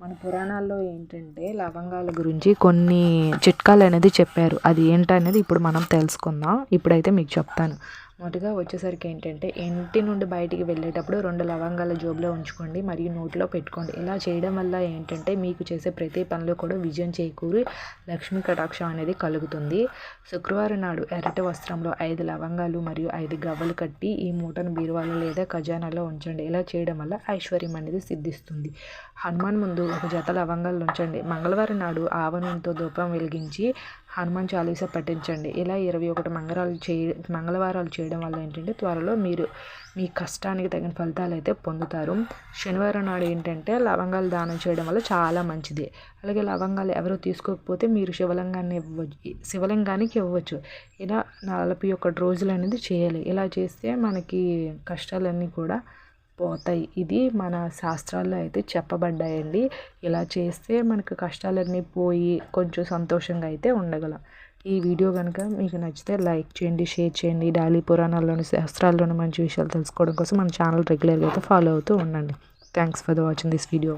మన పురాణాల్లో ఏంటంటే లవంగాల గురించి కొన్ని చిట్కాలు అనేది చెప్పారు. అది ఏంటనేది ఇప్పుడు మనం తెలుసుకుందాం. ఇప్పుడైతే మీకు చెప్తాను. మొదటిగా వచ్చేసరికి ఏంటంటే ఇంటి నుండి బయటికి వెళ్ళేటప్పుడు రెండు లవంగాల జోబులో ఉంచుకోండి మరియు నోట్లో పెట్టుకోండి. ఇలా చేయడం వల్ల ఏంటంటే మీకు చేసే ప్రతి పనిలో కూడా విజయం చేకూరి లక్ష్మీ కటాక్షం అనేది కలుగుతుంది. శుక్రవారం నాడు ఎర్రటి వస్త్రంలో ఐదు లవంగాలు మరియు ఐదు గవ్వలు కట్టి ఈ మూటను బీరువాలో లేదా ఖజానాలో ఉంచండి. ఇలా చేయడం వల్ల ఐశ్వర్యం అనేది సిద్ధిస్తుంది. హనుమాన్ ముందు ఒక జత లవంగాలు ఉంచండి. మంగళవారం నాడు ఆవనంతో దూపం ధూపం వెలిగించి హనుమాన్ చాలీసా పఠించండి. ఇలా ఇరవై ఒకటి మంగళాలు చేయ మంగళవారాలు చేయడం వల్ల ఏంటంటే త్వరలో మీరు మీ కష్టానికి తగిన ఫలితాలు అయితే పొందుతారు. శనివారం నాడు ఏంటంటే లవంగాలు దానం చేయడం వల్ల చాలా మంచిది. అలాగే లవంగాలు ఎవరు తీసుకోకపోతే మీరు శివలింగాన్ని ఇవ్వచ్చు శివలింగానికి ఇవ్వచ్చు. ఇలా నలభై ఒకటి రోజులు అనేది చేయాలి. ఇలా చేస్తే మనకి కష్టాలన్నీ కూడా పోతాయి. ఇది మన శాస్త్రాల్లో అయితే చెప్పబడ్డాయండి. ఇలా చేస్తే మనకు కష్టాలన్నీ పోయి కొంచెం సంతోషంగా అయితే ఉండగలం. ఈ వీడియో కనుక మీకు నచ్చితే లైక్ చేయండి షేర్ చేయండి. డైలీ పురాణాల్లోని శాస్త్రాల్లోని మంచి విషయాలు తెలుసుకోవడం కోసం మన ఛానల్ రెగ్యులర్గా అయితే ఫాలో అవుతూ ఉండండి. Thanks for the watching this video.